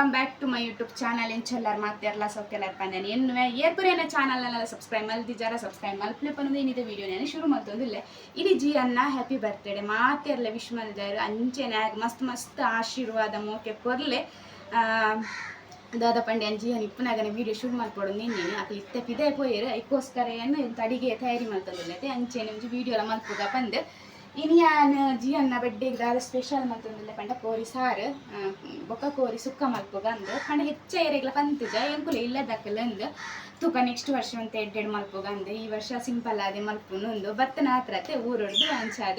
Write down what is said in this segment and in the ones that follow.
Welcome back to my YouTube channel ಎಂಚೆಲ್ಲರ್ ಮಾತೆಲ್ಲ ಸೊಕ್ಕೆಲ್ಲರ್ ಪಂದನೆ ಎನ್ನುವೆ ಏರ್ಪುರೇನ ಚಾನಲ್ನೆಲ್ಲ subscribe ಮಲ್ದಿಜಾರ subscribe ಮಲ್ಪಲೆ ಅನ್ನೋದು ಏನಿದೆ ವೀಡಿಯೋ ನಾನು ಶುರು ಮಾಡ್ತೊಂದಿಲ್ಲ ಇಡೀ ಜಿ ಅನ್ನ ಹ್ಯಾಪಿ ಬರ್ತ್ಡೇ ಮಾತೆಲ್ಲ ವಿಶ್ ಮಲ್ದಾರು ಅಂಚೆನೆ ಮಸ್ತ್ ಮಸ್ತ್ ಆಶೀರ್ವಾದ, ಮೋಕೆ ಕೊರ್ಲೆ. ದಾದ ಪಂಡ್ಯನ್ ಅಂಜಿ ಇಪ್ಪನಾಗನೆ ವಿಡಿಯೋ ಶುರು ಮಾಡ್ಕೊಡು. ನಿನ್ನೆ ಅದು ಇತ್ತೆ ಪಿದೆ ಪೋಯಿರ ಇಕ್ಕೋಸ್ಕರ ಏನು ಅಡಿಗೆ ತಯಾರಿ ಮಾಡ್ತಂದಿಲ್ಲತೆ ಅಂಚೆ ನಿಮ್ಮ ವಿಡಿಯೋ ಎಲ್ಲ ಮಲ್ಪುಗ ಬಂದು. ಇನ್ನು ಜಿಯನ್ನ ಬೆಡ್ಡಿಗೆ ದಾದ ಸ್ಪೆಷಲ್ ಮಲ್ತೊಂದಿಲ್ಲ ಪಂಡ ಕೋರಿ ಸಾರು ಆ, ಬೊಕ್ಕ ಕೋರಿ ಸುಕ್ಕ ಮಲ್ಪುಗ ಅಂದು ಪಂಡ ಹೆಚ್ಚ ಏರಿಗ್ಲ ಪಂತಿಜ ಎಂಕುಲ ಇಲ್ಲದಕ್ಕಲ್ಲ ಅಂದು ತೂಕ ನೆಕ್ಸ್ಟ್ ವರ್ಷ ಅಂತ ಎಡ್ಡೆಡ್ ಮಲ್ಪುಗ ಅಂದು ಈ ವರ್ಷ ಸಿಂಪಲ್ ಆದೆ ಮಲ್ಪುನು ಒಂದು ಬತ್ತನ ಹತ್ರತೆ ಊರೊಡ್ದು ಅಂಚಾದ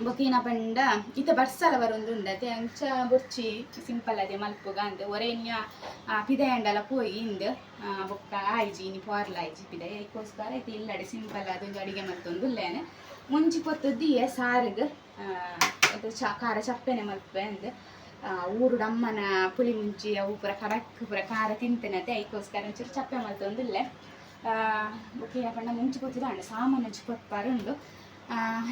ಬೊಕಿನ ಪಂಡ ಇತ ಬರ್ಸಲ ಬರೊಂದು ಉಂಡತೆ ಅಂಚ ಬೊಚ್ಚಿ ಸಿಂಪಲ್ ಅದೆ ಮಲ್ಪುಗ ಅಂದ್ ಒರೆನ್ಯ ಪಿದೆಯಂಡಲ ಪೋಯಿ ಇಂದು ಬೊಕ್ಕ ಆಯ್ಜಿ ಇನಿ ಪಾರ್ಲ ಆಯ್ಜಿ ಪಿದೆ ಅದಕ್ಕೋಸ್ಕರ ಇದು ಇಲ್ಲಡೆ ಸಿಂಪಲ್ ಅದೊಂದು ಅಡಿಗೆ ಮತ್ತೊಂದು ಉಲ್ಲೇನೆ ಮುಂಚಿ ಪೊತ್ತದ್ದಿಯೆ ಸಾರಿಗೆ ಅದು ಚ ಖಾರ ಚಪ್ಪೆನೆ ಮಲ್ಪೆ ಅಂದ್ ಊರುಡು ಅಮ್ಮನ ಪುಳಿ ಮುಂಚಿ ಅವು ಪುರ ಕಡಕ್ ಪೂರ ಖಾರ ತಿಂತೇನತೆ ಅದಕ್ಕೋಸ್ಕರ ಒಂಚೂರು ಚಪ್ಪೆ ಮಲ್ತೊಂದುಲ್ಲೆ ಬೊಕ್ಕಿನ ಪಂಡ ಮುಂಚಿ ಪೊತ್ತಿದ ಅಂಡ ಸಾಮಾನು ಆ,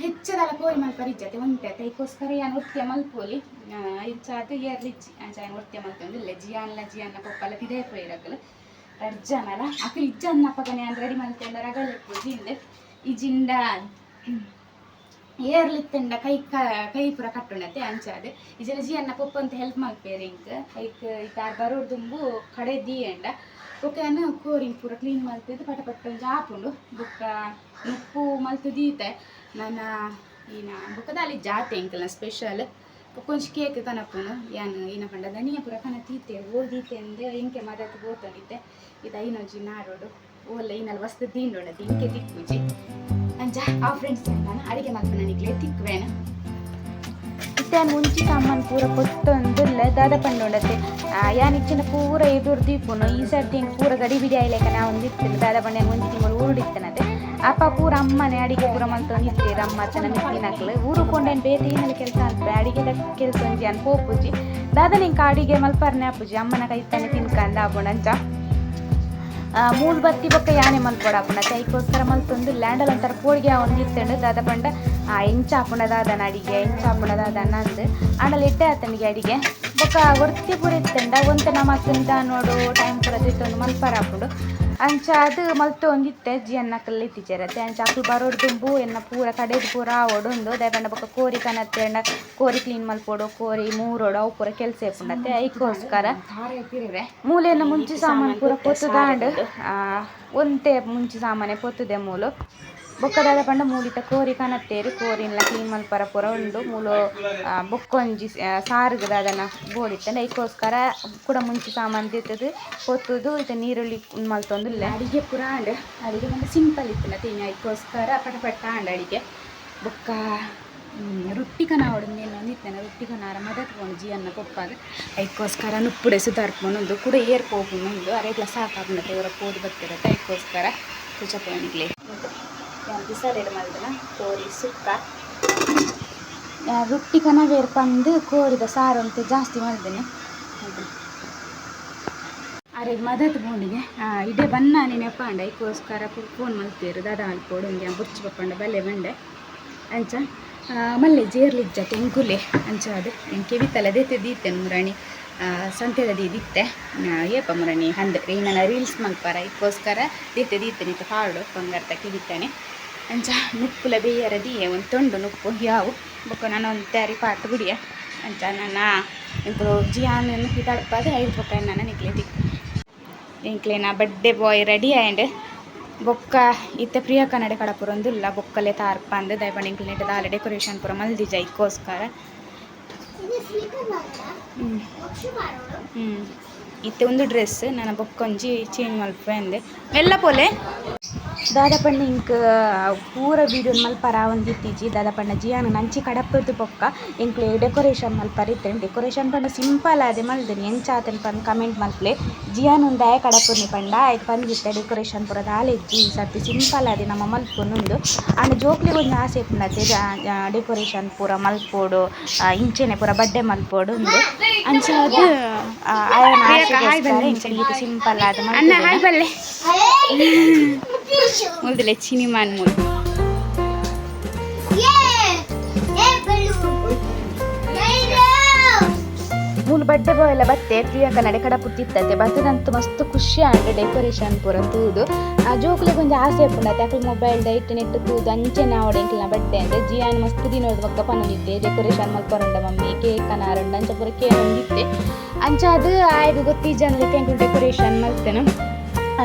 ಹೆಚ್ಚದಲ್ಲ ಕೋರಿ ಮಲ್ಪ ಇಜ್ಜತೆ ಉಂಟೆ ಅದಕ್ಕೋಸ್ಕರ ಯಾನ್ ಒಟ್ಟಿಗೆ ಮಲ್ಪೋಲಿ ಇಚ್ಚಾದ ಏರ್ಲಿಚ್ಚಿ ಅಂಚಾಯನ್ ಒಟ್ಟಿಗೆ ಮಲ್ತೊಂದಿಲ್ಲ ಜಿಯಾನ್ಲ ಜಿಯಾನ್ನ ಪಪ್ಪಲ್ಲ ಪಿದೇ ಪೋಯಿರಕಲು ಅರ್ಜನಲ ಅಕಲ್ ಇಜ್ಜನ್ನ ಪಗನೆ ಅಂದ್ರೆ ರೆಡಿ ಮಲ್ತೆಂಡ ರಗಳೆ ಪೂಜಿಂದೆ ಇಜಿಂದ ಏರ್ಲಿತ್ತಂಡ ಕೈ ಕ ಪೂರ ಕಟ್ಟುಂಡತೆ ಅಂಚಾದೆ. ಇಜಲ ಜಿಯನ್ನ ಪಪ್ಪ ಅಂತ ಹೆಲ್ಪ್ ಮಲ್ಪೇರಿ ಇಂಕ್ ಐಕ್ ಬರೋರ್ ತುಂಬು ಕಡೆ ದೀಯಂಡ. ಬೊಕ್ಕನ ಕೋರಿ ಪೂರ ಕ್ಲೀನ್ ಮಲ್ತಿದ್ದು ಪಟ ಪಟ್ಟ ಆಪುಂಡು ಬೊಕ್ಕ ಉಪ್ಪು ಮಲ್ತು ದೀತೆ. ನನ್ನ ಈನ ಬೊಕ್ಕದಲ್ಲಿ ಜಾತೆ ಇಂಕಲ್ನ ಸ್ಪೆಷಲ್ ಕೊಂಚ ಕೇಕ್ ಕನಪುನು ಯಾನ್ ಈನ ಪಂಡ ದನಿಯ ಪೂರ ಕನ ತೀತೆ ಓದೀತೆ ದೀತೆ ಅಂದೆ ಇಂಕೆ ಮದತ್ ಬೋತೊಂದಿತ್ತೆ ಇದು ಐನೋಜಿ ನಾಡೋಡು ಓಲ್ಲ ಈನಲ್ಲಿ ವಸ್ತು ದೀಂಡೋಡದು ಇಂಕೆ ತಿಕ್ಕುಜಿ ಅಂಚ ಆ ಫ್ರೆಂಡ್ಸ್ ನಾನು ಅಡಿಗೆ ಮಲ್ಪನ ನನಗೆ ತಿಕ್ವೇನ ಇತ್ತೆ ಮುಂಚಿ ಸಾಮಾನು ಪೂರ ಕೊತ್ತೊಂದುಲ್ಲ ದಾದ ಪಂಡೊಂಡತೆ ಯಾನ್ ಇಚ್ಚಿನ ಪೂರ ಎದುರು ದೀಪುನು ಈ ಸರ್ತಿ ಪೂರ ಗಡಿ ಬಿಡಿ ಆಯ್ಲೆಕ ನಾವು ಒಂದಿತ್ತಿಲ್ಲ ದಾದ ಪಂಡ ಮುಂಚಿ ತಿಂಗಳು ಊರುಡಿತ್ತನತೆ ಅಪ್ಪ ಪೂರ ಅಮ್ಮನೆ ಅಡಿಗೆ ಪೂರ ಮಲ್ತೊಂದಿತ್ತೀರ ಅಮ್ಮ ಚೆನ್ನಾಗಿ ಮಿಕ್ಕಿನಕ್ಲು ಊರು ಕೊಂಡೇನು ಬೇತೆ ಏನಲ್ಲಿ ಕೆಲಸ ಅಂತ? ಅಡಿಗೆ ಕೆಲಸ ಒಂಜಿ ಅನ್ ಪೋಪುಜಿ ದಾದ ನಿಂಕ ಅಡಿಗೆ ಮಲ್ಪರ್ನೆ ಅಪ್ಪುಜಿ. ಅಮ್ಮನ ಕೈ ತಾನೆ ತಿನ್ಕಂಡ ಅಂಚ. ಮೂಲ್ ಬತ್ತಿ ಬೊಕ್ಕ ಯಾನೆ ಮಲ್ಪಡ ಅಪ್ಪಣ ಚೈಕೋಸ್ಕರ ಮಲ್ತೊಂದು ಲ್ಯಾಂಡಲ್ ಒಂಥರ ಪೋಳಿಗೆ ಒಂದಿತ್ತಂಡು ದಾದ ಪಂಡ, ಆ, ಎಂಚ ಆಪುಂಡ ದಾದನ ಅಡಿಗೆ, ಎಂಚ ಆಪುಂಡ ದಾದನ ಅಂದು. ಆಡಲಿಟ್ಟೆ ಆತನಿಗೆ ಅಡಿಗೆ. ಬೊಕ್ಕ ಒರ್ತಿ ಪೂರ ಇತ್ತಂಡ ಒಂತ ನೋಡು ಟೈಮ್ ಪೂರ ತಿತ್ತೊಂದು ಮಲ್ಪರ ಆಪುಂಡು ಅಂಚ ಅದು ಮಲ್ತು ಒಂದಿತ್ತೆ ಜಿ ಅನ್ನ ಕಲ್ಲಿ ಅತ್ತೆ ಅಂಚ ಅಕ್ಲು ಬರೋಡು ತುಂಬು ಎನ್ನ ಪೂರ ಕಡೆದು ಪೂರ ಒಡೊಂದು ದಯಪಂಡ ಬೊಕ್ಕ ಕೋರಿ ಕನತ್ತೆಂಡ ಕೋರಿ ಕ್ಲೀನ್ ಮಲ್ಪೋಡು, ಕೋರಿ ಮೂರೋಡು, ಅವು ಪೂರ ಕೆಲಸ ಇಪ್ಪುಂಡತ್ತೆ ಐಕೋಸ್ಕರ ಮೂಲೆಯನ್ನು ಮುಂಚಿ ಸಾಮಾನು ಪೂರ ಪೊತ್ತುದಾಂಡ್. ಒಂತೆ ಮುಂಚೆ ಸಾಮಾನೆ ಪೊತ್ತುದೆ ಮೂಲು. ಬೊಕ್ಕದಾದ ಪಂಡ ಮೂಡಿತ ಕೋರಿ ಕನತ್ತೇರಿ. ಕೋರಿನ್ಲ ಕ್ಲೀನ್ ಮಲ್ಪರ ಪೂರ ಉಂಡು ಮೂಲು ಬೊಕ್ಕೊಂಜಿ ಸಾರುಗು ದಾದನ ಬೋಡಿತ್ತಂಡ ಇಕ್ಕೋಸ್ಕರ ಕೂಡ ಮುಂಚೆ ಸಾಮಾನು ತಿತ್ತದು ಪೊತ್ತುದು ಇದು ನೀರುಳ್ಳಿ ಮಲ್ತೊಂದುಲ್ಲ. ಅಡಿಗೆ ಪೂರ ಆಂಡ್. ಅಡಿಗೆ ಒಂದು ಸಿಂಪಲ್ ಇತ್ತು ತಿನ್ನ ಐಕೋಸ್ಕರ ಪಟ ಪಟ್ಟ ಅಂಡ್ ಅಡಿಗೆ. ಬೊಕ್ಕ ರೊಟ್ಟಿ ಕನ ನೀನು ಒಂದಿತ್ತೇನೆ ರೊಟ್ಟಿ ಕನಾರ ಮದತ್ಕೊಂಡು ಜಿ ಅನ್ನ ಕೊಪ್ಪಾಗ. ಅದಕ್ಕೋಸ್ಕರ ನುಪ್ಪುಡೆ ಸುಧಾರ್ಕೊಂಡು ಕೂಡ ಏರ್ ಹೋಗುನೊಂದು ಅರೆಗ್ಲ ಸಾಕಾಗ್ನತ್ತೆ ಇವರ ಪೋದು ಬರ್ತಿರತ್ತೆ ಅದಕ್ಕೋಸ್ಕರ ತುಚಪಣಿಗ್ಲಿ ರೆಡಿ ಕೋರಿ ಸುಕ್ಕ. ರೊಟ್ಟಿ ಕನವೇರ್ ಪಂದು ಕೋರಿದ ಸಾರು ಅಂತ ಜಾಸ್ತಿ ಮಾಡಿದ್ದೇನೆ ಅರೆ ಮದತ್ ಬೋಂಡಿಗೆ ಇಡೆ ಬನ್ನ ನೆನಪ ಅಂಡ ಇದಕ್ಕೋಸ್ಕರ ಫೋನ್ ಮಲ್ತೀರು ದಾದ ಮಲ್ಪೋಡು ಹಿಂಗೆ ಬುರ್ಚಿ ಪಪ್ಪಂಡ ಬಲ್ಲೆ ಬಂಡೆ ಅಂಚ ಮಲ್ಲೆ ಜೇರ್ಲಿಜ್ಜ ತೆಂಕುಲೆ ಅಂಚ ಅದು. ಎಂಕೆ ಕೆವಿತಲ್ಲ ದೇತೆ ದೀತೆ ಮುರಣಿ. ಸಂತೆದ ದಿತ್ತೆ. ಏಪ ಮುರಣಿ ಹಂದೆ. ನನ್ನ ರೀಲ್ಸ್ ಮಲ್ಪಾರ. ಇದಕ್ಕೋಸ್ಕರ ದೇತೆ ದೀತೆ ನಿಂತು ಹಾಡು ಬಂಗಾರ ಕಿಡಿತಾನೆ ಅಂಚ ನುಪ್ಪುಲ ಬೇಯರ ದಿಯೆ ಒಂದು ತೊಂಡು ನುಪ್ಪು ಯಾವು ಬೊಕ್ಕ ನಾನು ಒಂದು ತಯಾರಿ ಪಾಟ್ ಬಿಡಿಯ. ಅಂಚ ನನ್ನ ಇಬ್ಬರು ಜಿಯಾನ್ ಹಿತಾಡ್ಪಾದ ಐದು ಬೊಕ್ಕ ನನ್ನ ನಿಕ್ಲೆ ತಿಕ್ಕು ಎಂಕ್ಲೆನ ಬಡ್ಡೆ ಬಾಯ್ ರೆಡಿ ಆ್ಯಂಡ್ ಬೊಕ್ಕ ಇತ್ತ ಪ್ರಿಯ ಕನ್ನಡ ಕಡಪುರ ಒಂದು ಇಲ್ಲ ಬೊಕ್ಕಲೆ ತಾರ್ಪ ಅಂದು ದಯಪಂಡ ಇಂಕ್ಲೇಟ್ ದಾಲ ಡೆಕೋರೇಷನ್ ಪುರ ಮಲ್ದಿಜ ಇಕ್ಕೋಸ್ಕರ ಹ್ಞೂ ಇತ್ತೆ ಒಂದು ಡ್ರೆಸ್ ನನ್ನ ಬೊಕ್ಕೊಂಜಿ ಚೇಂಜ್ ಮಲ್ಪ ಅಂದೆ. ಎಲ್ಲ ಪೋಲೆ? ದಾದ ಪಂಡ ಇಂಕ್ ಪೂರ ವೀಡಿಯೋ ಮಲ್ಪರ ಒಂದಿತ್ತೀಜಿ ದಾದ ಪಂಡ ಜಿಯಾನ ನಂಚಿ ಕಡಪದ್ದು ಬೊಕ್ಕ ಇಂಕ್ಲೆ ಡೆಕೋರೇಷನ್ ಮಲ್ಪರ ಇತ್ತೇನೆ ಡೆಕೋರೇಷನ್ ಪಂಡ ಸಿಂಪಲ್ ಆದೆ ಮಲ್ದೆನಿ ಎಂಚ ಆತನ ಪಂದ್ ಕಮೆಂಟ್ ಮಲ್ಪ್ಲೆ ಜಿಯಾನ್ ಒಂದು ಆಯ ಕಡಪುರ್ನಿ ಪಂಡ ಆಯ್ತು ಬಂದಿತ್ತೆ ಡೆಕೋರೇಷನ್ ಪೂರ ದಾಲೆಜ್ಜಿ ಈ ಸರ್ತಿ ಸಿಂಪಲ್ ಆದೆ ನಮ್ಮ ಮಲ್ಪೊಂದು ಆಂಡ ಜೋಕ್ಲಿಗೆ ಒಂದು ಆಸೆ ಇಪ್ಪುನತ್ತೆ ಡೆಕೋರೇಷನ್ ಪೂರ ಮಲ್ಪೋಡು ಆ, ಇಂಚೆನೆ ಪೂರ ಬಡ್ಡೆ ಮಲ್ಪೋಡು ಒಂದು ಅಂಚ ಅದು ಆ, ಆಯನ ಆಸೆಗೋಸ್ಕರ ಇಂಚ ಸಿಂಪಲ್ ಆದ ಮಲ್ಪೊಡು. ಚಿನಿ ಮಾನ್ ಮುಲ್ ಬರ್ಡೇ ಬಾಯ್ ಎಲ್ಲ ಬತ್ತೆ ಪ್ರಿಯಾಂಕ ನಡೆ ಕಡ ಪುಟ್ಟಿತ್ತತ್ತೆ ಬತ್ತದಂತೂ ಮಸ್ತ್ ಖುಷಿ ಆಂಡ್ ಡೆಕೋರೇಷನ್ ಪೂರ ತೂದು. ಆ ಜೋಕ್ಲೆ ಕೊಂಚ ಆಸೆ ಪುಂಡತ್ತೆ ಅಕ್ಲು ಮೊಬೈಲ್ ಡೈಟ್ ನೆಟ್ ತೂದು, ಅಂಚೆ ಎಂಕ್ಲ ಬರ್ಡೇ ಅಂದ್ರೆ ಜಿಯಾನ್ ಮಸ್ತ್ ದಿನ ಒಕ್ಕ ಪನ್ನೊಂದಿತ್ತೆ ಡೆಕೋರೇಷನ್ ಮಲ್ಪರಂಡ ಮಮ್ಮಿ ಕೇಕ್ ಅನಾರಂಡ ಅಂಚ ಪೂರ ಕೇಕ್ ಒಂದಿತ್ತೆ ಅಂಚ ಅದು ಆಯ್ದು ಗೊತ್ತಿ ಜನರಿಗೆ ಡೆಕೋರೇಷನ್ ಮಲ್ತೇನೆ.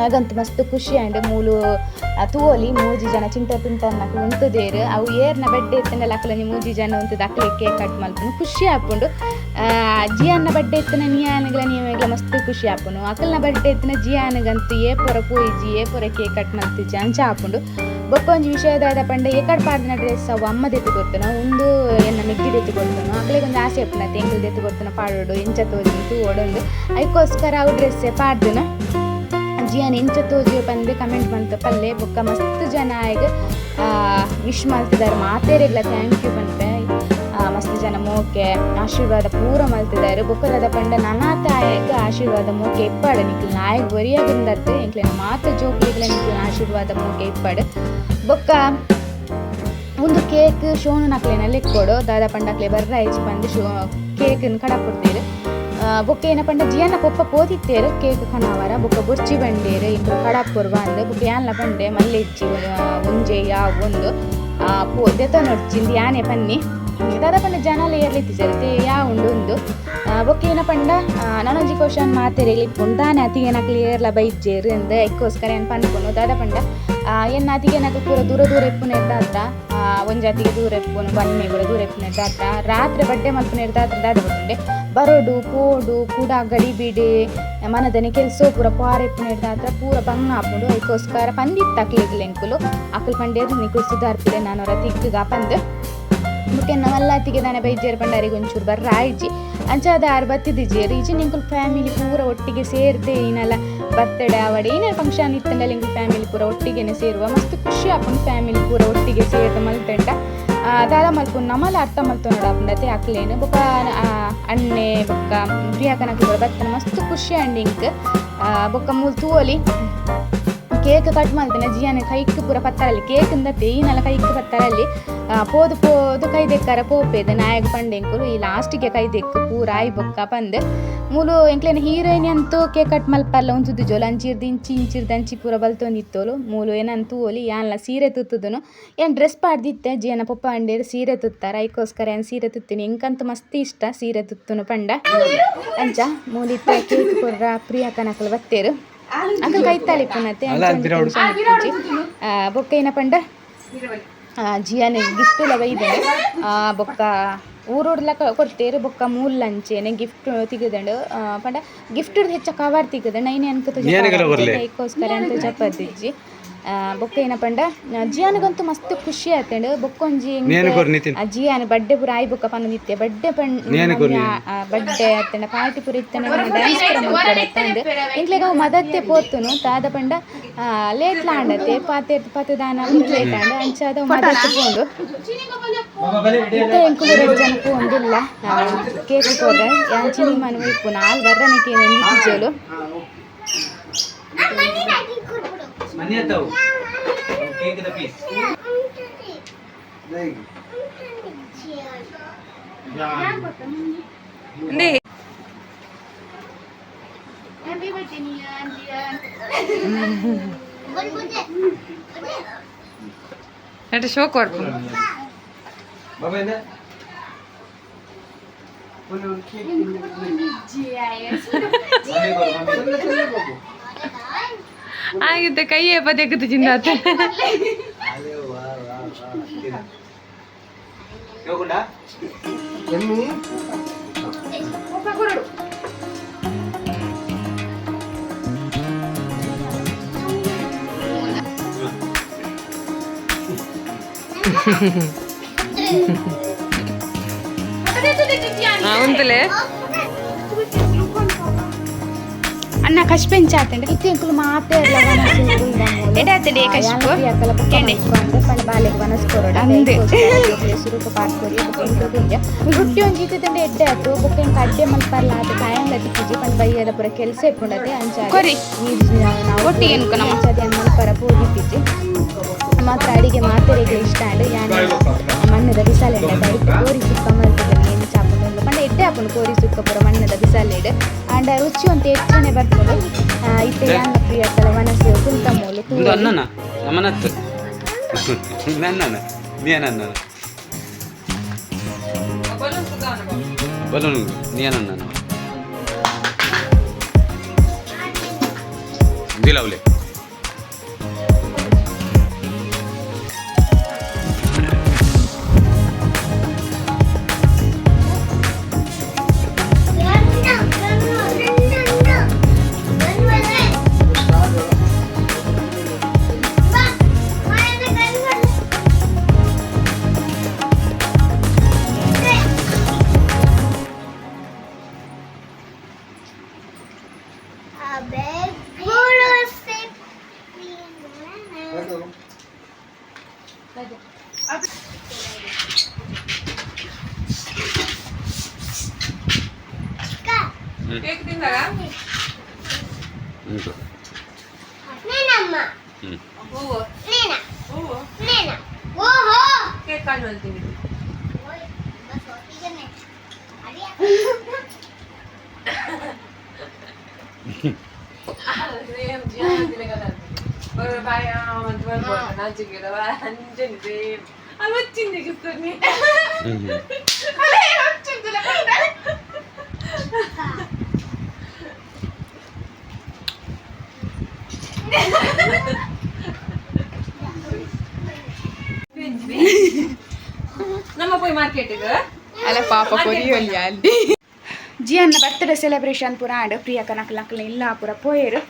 ಆಗಂತೂ ಮಸ್ತ್ ಖುಷಿ. ಆಂಡ್ ಮೂಲು ತೂವೊಲಿ ಮೂಜಿ ಜನ ಚಿಂಟ ಪಿಂಟನ್ನಕ್ಕೆ ಉಂತುದೇರು ಅವು ಏರ್ನ ಬಡ್ಡೆ ಇತ್ತನೆಲ್ಲ ಅಕ್ಕಲನಿ ಮೂಜಿ ಜನ ಉಂತದ ಅಕ್ಲೆ ಕೇಕ್ ಕಟ್ ಮಲ್ಪನು ಖುಷಿ ಆಪುಂಡು ಜಿಯಾನ್ನ ಬಡ್ಡೆ ಇತ್ತಿನ ನಿಯಾನಗಳ ನಿಯಮಗಳ ಮಸ್ತ್ ಖುಷಿ ಆಪುನು ಅಕಲ್ನ ಬಡ್ಡೆ ಇತ್ತನ ಜಿಯಾನಗಂತೂ ಏ ಪೊರ ಪೋಯಿಜಿ ಏ ಪೊರ ಕೇಕ್ ಕಟ್ ಮಲ್ತಿಜಿ ಅಂಚ ಆಪುಂಡು ಬೊಕ್ಕೊಂಜಿ ವಿಷಯದಾದ ಪಂಡ ಏಕಡ್ ಪಾಡ್ದಿನ ಡ್ರೆಸ್ ಅವು ಅಮ್ಮ ದೆತ್ತು ಕೊಡ್ತಾನ ಒಂದು ಎನ್ನ ಮೆಗ್ಗಿ ದೆತ್ತು ಕೊಡ್ತಾನು ಅಕ್ಲೆಗೆ ಒಂದು ಆಸೆ ಆಪುನ ತೆಂಗಲ್ ದೆತ್ತು ಕೊಡ್ತಾನ ಪಾಡೋಡು ಇಂಚ ತೋಜಿ ತೂ ಓಡೊಂದು ಅದಕ್ಕೋಸ್ಕರ ಅವು ಡ್ರೆಸ್ಸೇ ಪಾಡ್ದಿನ. ಜಿಯನ್ ಎಂಚ ತೋಜಿ ಪಂದು ಕಮೆಂಟ್ ಬಂತು ಪಲ್ಲೆ ಬೊಕ್ಕ ಮಸ್ತ್ ಜನ ಈಗ ವಿಶ್ ಮಾಡ್ತಿದ್ದಾರೆ ಮಾತೇರಿಲ್ಲ ಥ್ಯಾಂಕ್ ಯು ಆ, ಮಸ್ತ್ ಜನ ಮೋಕೆ ಆಶೀರ್ವಾದ ಪೂರ ಮಲ್ತಿದ್ದಾರೆ. ಬೊಕ್ಕರದ ಪಂಡ ನನ್ನ ತಾಯಿಗ ಆಶೀರ್ವಾದ ಮೋಕೆ ಇಪ್ಪಾಡು. ನಿಖಿಲ್ ನಾಯಕ್ ಬರಿಯಾಗಿಂದತ್ತೆ ಎಂಕ್ಲಿನ ಮಾತ ಜೋಕ್ಲಿಗ್ಲ ನಿಖಿಲ್ ಆಶೀರ್ವಾದ ಮೋಕೆ ಇಪ್ಪಾಡು. ಬೊಕ್ಕ ಒಂದು ಕೇಕ್ ಶೋನು ನಕ್ಲೆನಲ್ಲಿ ಕೊಡು. ದಾದ ಪಂಡಕ್ಲೆ ಬರ್ರ ಹೆಚ್ಚು ಬಂದು ಶೋ ಕೇಕನ್ನು ಕಡ ಕೊಡ್ತೀರು ಬೊಕ್ಕ ಏನಪ್ಪ ಪಂಡ ಜಿಯನ್ನ ಪೊಪ್ಪ ಪೋತಿತ್ತೇರು ಕೇಕ್ ಕಣವರ ಬೊಕ್ಕ ಬೊರ್ಚಿ ಬಂಡೇರು ಇಂದು ಕಡ ಅಂದ್ರೆ ಅಂದ್ ಬೊಕ್ಕ ಯಾನ್ಲ ಬಂಡೆ ಮಲ್ಲೆ ಇಚ್ಚಿ ಯಾವ ಒಂದು ಆ, ಪೋ ದೆತ ನೊಡ್ಚಿಂದು ಯಾನೆ ಪನ್ನಿ. ದಾದ ಪಂಡ ಜನಲ ಏರ್ಲಿತ್ತಿದ್ದಾರೆ ಯಾ ಉಂಡು? ಉಂದು ಆ, ಬೊಕ್ಕ ಏನ ಪಂಡ ನಾನೊಂಜಿ ಕ್ವಶನ್ ಮಾತೆರೆಗ್ಲಿ ಇಪ್ಪುಂಡು ದಾನೆ ಅತಿಗೆ ನಕ್ಲಿ ಏರ್ಲ ಬೈಜ್ಜೇರು ಅಂದ್ ಎಕ್ಕೋಸ್ಕರ ಏನು ಪನ್ಪುನು ದಾದ ಪಂಡ ಎನ್ನ ಅತಿಗೆ ಪೂರ ದೂರ ದೂರ ಎಪ್ಪುನ ಇರ್ದಾತ್ರ ಒಂಜಿ ಅತಿಗೆ ದೂರ ಎಪ್ಪುನು ಬನ್ನಿ ಕೂಡ ದೂರ ಎಪ್ಪುನ ಇರ್ದಾತ್ರ ರಾತ್ರಿ ಬಡ್ಡೆ ಮಲ್ಪುನ ಇರ್ದಾತ್ರ ದಾದ ಗೊತ್ತುಂಡೆ ಬರೋಡು ಪೋಡು ಕೂಡ ಗಡಿಬಿಡಿ ಮನದನೆ ಕೆಲಸ ಪೂರ ಪಾರ ಎಪ್ಪುನ ಇರ್ದಾತ್ರ ಪೂರ ಬಂಗ ಹಾಕೊಂಡು ಅದಕ್ಕೋಸ್ಕರ ಪಂದಿತ್ತು ಅಕ್ಲಿಗ್ಲಿ ಎಂಕುಲು ಅಕ್ಕಲ್ ಪಂಡೇರು ನಿಕ್ಲು ಸುಧಾರ್ಪಿದೆ ನಾನು ತಿಕ್ಕಗ ಪಂದ್. ಮುಖ್ಯ ನವಲ್ಲಾತಿಗೆ ದಾನೆ ಬೈಜೇರು ಪಂಡಾರಿಗೆ ಒಂಚೂರು ಬರ್ರ, ಆಯ್ಜಿ. ಅಂಚಾದ ಆರು ಬತ್ತಿದ್ದಿಜಿ ರೀಜಿ ನಿಂಕುಲ್ ಫ್ಯಾಮಿಲಿ ಪೂರ ಒಟ್ಟಿಗೆ ಸೇರ್ದೆ ಏನಲ್ಲ. ಬರ್ತಡೇ ಆವಡೆ ಏನೇನು ಫಂಕ್ಷನ್ ಇತ್ತಂಡಲ್ಲ ನಿಂಗೆ ಫ್ಯಾಮಿಲಿ ಪೂರ ಒಟ್ಟಿಗೆನೆ ಸೇರುವ. ಮಸ್ತ್ ಖುಷಿ ಆಪನ್ ಫ್ಯಾಮಿಲಿ ಪೂರ ಒಟ್ಟಿಗೆ ಸೇರ್ದು ಮಲ್ತಂಟ. ದಾದ ಮಲ್ಪು ನಮ್ಮಲ್ಲ ಅರ್ಥ ಮಲ್ತು ಆಪುಂಡತೆ ಅಕ್ಲೇನು ಬೊಕ್ಕ ಅಣ್ಣೆ, ಬೊಕ್ಕ ಪ್ರಿಯಾಕನಕ್ಕೆ ಬರ್ತಾನೆ. ಮಸ್ತ್ ಖುಷಿ ಅಂಡ್ ಇಂಕ್. ಬೊಕ್ಕ ಮೂಲ್ ತೂವಲಿ. ಕೇಕ್ ಕಟ್ ಮಾಡ್ತೇನೆ. ಜಿಯಾನ ಕೈಕ್ ಪೂರ ಪತ್ತರಲ್ಲಿ ಕೇಕ್ ಇಂದತ್ತೆ ಈನೆಲ್ಲ ಕೈಕ್ ಪತ್ತರಲ್ಲಿ ಪೋದು ಪೋದು ಕೈ ದೆಕ್ಕರ ಪೋಪೇದ ನಾಯಕ ಪಂಡೆಂಕುಲು ಈ ಲಾಸ್ಟಿಗೆ ಕೈ ದೆಕ್ಕು ಪೂರ ಆಯ್ ಬೊಕ್ಕ ಪಂದ್. ಮೂಲು ಎಂಕ್ಲೇನ ಹೀರೋಯಿನ್ ಅಂತೂ ಕೇಕ್ ಕಟ್ ಮಲ್ಪಲ್ಲ ಒಂಚುದು ಜೋಲ ಅಂಚಿರ್ದು ಇಂಚಿ ಇಂಚಿರ್ದು ಅಂಚಿ ಪೂರ ಬಲ್ತೊಂದಿತ್ತೋಲು ಮೂಲು ಏನಂತೂ ಓಲಿ, ಯಾನ್ಲ ಸೀರೆ ತುತ್ತದನು. ಏನ್ ಡ್ರೆಸ್ ಪಾಡ್ದಿತ್ತೆ? ಜಿಯನ ಪಪ್ಪ ಅಂಡೇರು ಸೀರೆ ತುತ್ತಾರ. ಐಕೋಸ್ಕರ ಏನು ಸೀರೆ ತುತ್ತೀನಿ? ಇಂಕಂತ ಮಸ್ತಿ ಇಷ್ಟ ಸೀರೆ ತುತ್ತುನು ಪಂಡ. ಅಂಚ, ಮೂಲಿತ್ತ ಕೇಕ್ ಪ್ರಿಯ ಕನಕಲು ಬತ್ತೇರು. ಅಕಲ್ ಕೈತಾಳಿ ಪುನತೆ ಬೊಕ್ಕ ಏನ ಪಂಡ ಆ, ಜಿಯಾನೆ ಗಿಫ್ಟ್ ಎಲ್ಲ ಆ ಬೊಕ್ಕ ಊರೋಡ್ಲ ಕೊಡ್ತೇರು ಬೊಕ್ಕ ಮೂಲ್ ಲಂಚೇನೆ ಗಿಫ್ಟ್ ತೆಗೆದಂಡು. ಪಂಡ ಗಿಫ್ಟ್ ಹೆಚ್ಚ ಕವರ್ ತೆಗೆದಂಡು ಐನೆ ಅನ್ಕೋತ ಅದಕ್ಕೋಸ್ಕರ ಅಂತ ಜಪದಿಜ್ಜಿ ಬೊಕ್ಕ ಏನಪ್ಪ ಪಂಡ? ಜಿಯಾನಿಗಂತೂ ಮಸ್ತ್ ಖುಷಿ ಆತಂಡು ಬೊಕ್ಕೊಂಜಿ ಜಿಯಾನ ಬಡ್ಡೆ ಪೂರ ಆಯ್ ಬೊಕ್ಕ ಪನ್ನದಿತ್ತೆ ಬಡ್ಡೆ ಪಂಡ್ ಬಡ್ಡೆ ಆತಂಡ ಪಾರ್ಟಿ ಪುರ ಇತ್ತಂಡ ಡ್ಯಾನ್ಸ್ ಇಂಟ್ಲೇಗ ಇಂಕ್ಲೆಗ ಅವು ಮದತ್ತೆ ಪೋತುನು. ತಾದ ಪಂಡ ಲೇಟ್ ಲಾಂಡತ್ತೆ ಪಾತೆ ಪಾತೆ ದಾನ ಲೇಟ್ ಆಂಡ. ಅಂಚಾದ ಮದತ್ತೆ ಪೋಂದು ಇತ್ತ ಎಂಕುಲು ಎರಡು ಜನ ಪೋಂದಿಲ್ಲ ಕೇಕ್ ಮನವಿ ಯಾನ್ ಚಿನಿ ಮನೆ ಇಪ್ಪು ನಾಲ್. ಬರ್ರನಿಕೆ ನೆಂದಿಜ್ಜೋಲು ಮನಿ ಅತ್ತವು cake the piece Happy birthday, Nian, Jian. এটা শো করবো ಬಾಬಾ ಇಂದ ಆಗಿದ್ದ ಕೈಯೇ ಪದ್ಯಕ್ಕೆ ಚಿಂದಾತ ಹೋಗುಂಡಾ ఉంతులే ಅನ್ನ ಕಶ್ ಪೆಂಚ ಆತಂಡ ಬಾಲೆಗ್ ವನಸ್ಕೊರೋಡ ಅಂದೆ. ಸುರುಕು ಪಾರ್ಕೊರಿ ರೊಟ್ಟಿ ಒಂಜಿ ಇತ್ತಂಡೆ ಎಡ್ಡೆ ಆತು. ಬೊಕ್ಕ ಎಂಕ ಅಡ್ಡೆ ಮಲ್ಪರ್ಲ ಆತ ಕಾಯಂಗ ತಿಕ್ಕಿಜಿ ಪಂಡ ಬೈಯದ ಪುರ ಕೆಲಸ ಇಪ್ಪುಂಡತೆ ಅಂಚ ಕೊರಿ. ನಮ್ಮ. ಮಲ್ಪರ ಮಾತ್ರ ಅಡಿಗೆ ಮಾತೆರೆಗೆ ಇಷ್ಟ. ಅಂಡ್ ಯಾನ ಮಣ್ಣದ ಬಿಸಾಲೆ ಡೈರೆಕ್ಟ್ ಕೋರಿ ಸಿಕ್ಕ ಎಡ್ಡೆ ಹಾಕೊಂಡು ಕೋರಿ ಸುಕ್ಕ ಪೂರ ಮಣ್ಣದ ಬಿಸಾಲೆಡ್ ಆಂಡ ರುಚಿ ಒಂದು ಹೆಚ್ಚನೆ ಬರ್ತದೆ. ಇತ್ತೆ ಇತ್ತೆ ಪ್ರಿಯ ಪ್ರಿಯಕ್ಕಲ ಮನಸ್ಸು ಕುಂತ ಮೂಲು ಅನ್ನನ ನಮ್ಮನತ್ತು. ನನ್ನನ ನೀನನ್ನ ಬಲೂನ್ ನೀನನ್ನ ದಿಲವಲೆ ಉಂಟು ಹ್ಞೂ ಹ್ಞೂ ನಮ್ಮ ಪೋಯ್ ಮಾರ್ಕೆಟಿಗೆ ಅಲ್ಲ ಪಾಪ ಕೊರಿಯೋಲಿ ಅಲ್ಲಿ. ಜಿಯನ್ನ ಬರ್ತಡೇ ಸೆಲೆಬ್ರೇಷನ್ ಪೂರ ಆಡು. ಪ್ರಿಯ ಕನಕ ನಕಲ ಇಲ್ಲ ಪೂರ ಪೋಯರು.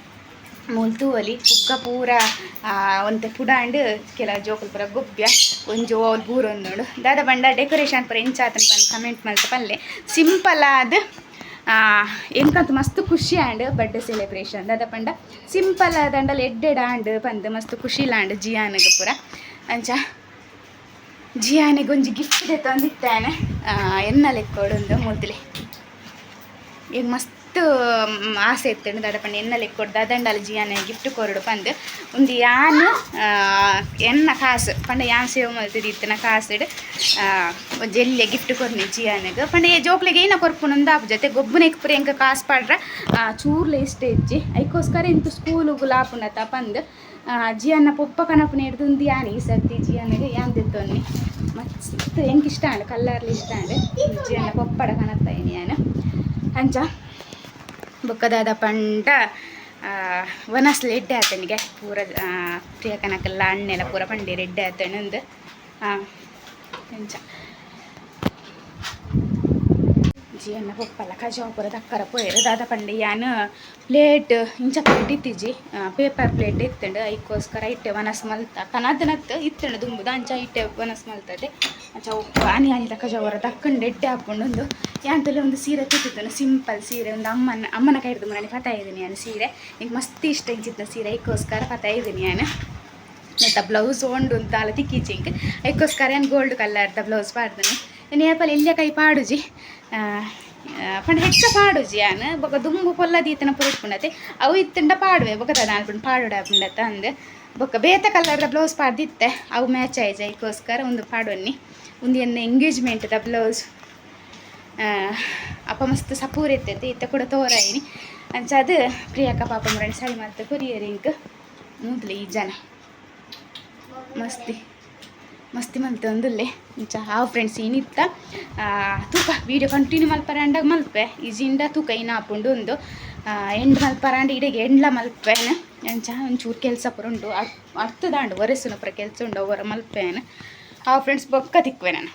ಮುಲ್ತು ಅಲ್ಲಿ ಕುಕ್ಕ ಪೂರ ಒಂತೆ ಪುಡಾಂಡ್ ಕೆಲ ಜೋಕುಲು ಪೂರ ಗೊಬ್ಬ್ಯ. ಒಂಜು ಅವ್ಲು ಬೂರ್ ಒಂದು ನೋಡು. ದಾದ ಬಂಡ ಡೆಕೋರೇಷನ್ ಪೂರ ಇಂಚಾತನ ಪಂದ್ ಕಮೆಂಟ್ ಮಲ್ತ ಪಲ್ಲೆ. ಸಿಂಪಲ್ ಆದ್ ಎಂಕಂತ ಮಸ್ತ್ ಖುಷಿ ಆಂಡ್ ಬರ್ಡೇ ಸೆಲೆಬ್ರೇಷನ್ ದಾದ ಪಂಡ ಸಿಂಪಲ್ ಆದಂಡಲ್ಲಿ ಎಡ್ಡೆಡ್ ಆಂಡ್ ಪಂದ್ ಮಸ್ತ್ ಖುಷಿ ಖುಷಿಲಾಂಡ್ ಜಿಯಾನಗ ಪೂರ. ಅಂಚ ಜಿಯಾನಿಗೆ ಒಂಜಿ ಗಿಫ್ಟ್ ತಂದಿತ್ತೇನೆ ಎನ್ನ ಕೊಡೊಂದು ಮೊದಲೇ ಈಗ ಮಸ್ತ್ ಆಸೆ ಇತ್ತು ದಡಪಂಡ ಎನ್ನ ಕೊಡ್ದು ದಾದಂಡಲ ಜಿಯಾನೆ ಗಿಫ್ಟ್ ಕೊರಡು ಪಂದ್. ಒಂದು ಯಾನ್ ಎನ್ನ ಕಾಸು. ಪಂಡ ಯಾನ್ ಸೇವ್ ಮಲ್ತಿದ್ದು ಇತ್ತನ ಕಾಸಿಡ್ ಜೆಲ್ಲೆ ಗಿಫ್ಟ್ ಕೊರ್ನಿ ಜಿಯಾನೆಗೆ. ಪಂಡ ಏ ಜೋಕ್ಲೆಗೆ ಏನ ಕೊರ್ಪುನ ಆಪ್ ಜೊತೆ. ಗೊಬ್ಬನ ಪುರ ಎಂಕ ಕಾಸು ಪಾಡ್ರ. ಚೂರ್ಲೆ ಇಷ್ಟ ಇಜ್ಜಿ. ಐಕೋಸ್ಕರ ಇಂತು ಸ್ಕೂಲು ಲಾಪುನತ ಪಂದ್. ಜಿಯನ್ನ ಪೊಪ್ಪ ಕನಪುನ ಹಿಡ್ದು ಒಂದು ಯಾನ್ ಈ ಸರ್ತಿ ಜಿಯನ್ಗೆ ಯಾನ್ ದಿತ್ತೊನ್ನಿ ಮಸ್ತ್ ಎಂಕ್ ಇಷ್ಟ ಅಂಡ್ ಕಲ್ಲರ್ಲಿ ಇಷ್ಟ ಅಂಡ್ ಜಿಯನ್ನ ಪೊಪ್ಪಡ ಕನತ್ತ ಯಾನ್ ಅಂಚ, ಬೊಕ್ಕದಾದ ಪಂಡ ವನಸ್ಲು ಎಡ್ಡೆ ಆತನಿಗೆ ಪೂರ ಪ್ರಿಯ ಕನಕಲ್ಲ ಹಣ್ಣೆಲ್ಲ ಪೂರ ಪಂಡಿ ರೆಡ್ಡೆ ಆತನಂದು ಅಂಚ. ಜಿಯನ್ನ ಪೊಪ್ಪಲ ಕಜಾವ ಪೂರ ದಕ್ಕರ ಪೋಯರು ದಾದ ಪಂಡ ಯಾನ್ ಪ್ಲೇಟ್ ಇಂಚ ಪ್ಲೇಟ್ ಇತ್ತಿಜಿ ಪೇಪರ್ ಪ್ಲೇಟ್ ಇತ್ತಂಡು ಐಕೋಸ್ಕರ ಇಟ್ಟೆ ವನಸ್ ಮಲ್ತ. ಕನದನತ್ ಇತ್ತಂಡು ದುಂಬುದ ಅಂಚ ಇಟ್ಟೆ ವನಸ್ ಮಲ್ತದೆ. ಅಂಚ ಆನಿ ಆನಿ ಕಜಾವರ ತಕ್ಕಂಡು ಎಡ್ಡೆ ಹಾಕೊಂಡು ಒಂದು ಯಾಂತಲ್ಲಿ ಒಂದು ಸೀರೆ ತಿತ್ತಿತ್ತು ಸಿಂಪಲ್ ಸೀರೆ, ಒಂದು ಅಮ್ಮನ ಅಮ್ಮನ ಕೈ ಹಿಡಿದು ಮನೆ ಪತ ಇದ್ದೀನಿ ನಾನು ಸೀರೆ. ನಿಂಗೆ ಮಸ್ತ್ ಇಷ್ಟ ಇಂಚಿತ್ತ ಸೀರೆ, ಐಕೋಸ್ಕರ ಪತಾ ಇದ್ದೀನಿ ನಾನು ಮತ್ತು ಬ್ಲೌಸ್ ಉಂಡು ಅಂತ ಅಲ್ಲ ತಿಕ್ಕಿಚಿಂಕ್ ಐಕೋಸ್ಕರ ಏನು ಗೋಲ್ಡ್ ಕಲರ್ದ ಬ್ಲೌಸ್ ಪಾಡ್ದನೆ? ಕೈ ಪಾಡುಜಿ. ಆ, ಆ, ಪಂಡ ಹೆಚ್ಚ ಪಾಡುಜಿ ಯಾನ್ ಬೊಕ ದುಂಬು ಪೊಲ್ಲ ದೀತನ ಪುರುಟ್ಕೊಂಡತೆ ಅವು ಇತ್ತಂಡ ಪಾಡುವೆ. ಬೊಕ ತದ ಅನ್ಪುಂಡು ಪಾಡುಡ ಪುಂಡತ ಅಂದ್ ಬೊಕ ಬೇತ ಕಲರ್ದ ಬ್ಲೌಸ್ ಪಾಡ್ದಿತ್ತೆ. ಅವು ಮ್ಯಾಚ್ ಆಯ್ತು ಐಕೋಸ್ಕರ ಒಂದು ಪಾಡೊನ್ನಿ. ಒಂದು ಎನ್ನ ಎಂಗೇಜ್ಮೆಂಟ್ದ ಬ್ಲೌಸ್. ಅಪ್ಪ ಮಸ್ತ್ ಸಪೂರ್ ಇರ್ತೈತೆ. ಇತ್ತ ಕೂಡ ತೋರಾಯಿನಿ ಅಂಚ ಅದು ಪ್ರಿಯಾಕ ಪಾಪ ಮರಣ ಸಾರಿ ಮಾಡ್ತಾ ಕೊರಿಯರಿಂಗ್ ಮೂದ್ಲಿ ಈ ಜನ. ಮಸ್ತಿ. ಮಸ್ತಿ ಮಲ್ತೆ ಒಂದುಲ್ಲೆ ಇಂಚ ಹಾವು ಫ್ರೆಂಡ್ಸ್ ಏನಿತ್ತ? ತೂಕ ವೀಡಿಯೋ ಕಂಟಿನ್ಯೂ ಮಲ್ಪರಂಡಾಗ ಮಲ್ಪೆ ಈಜಿಂಡ ತೂಕ ಏನು ಹಾಕೊಂಡು ಒಂದು ಎಂಡ್ ಮಲ್ಪರ ಅಂಡ್ ಇಡೀ ಎಂಡ್ಲ ಮಲ್ಪೇನ ಎಂಚ ಒಂಚೂರು ಕೆಲಸ ಪುರ ಉಂಡು. ಅರ್ಥದಾಂಡು ಒರೆಸುನ ಪುರ ಕೆಲಸ ಉಂಡು ಅವರ ಮಲ್ಪೇನ ಹಾವು ಫ್ರೆಂಡ್ಸ್ ಬೊಕ್ಕ ತಿಕ್ವೆ ನಾನು.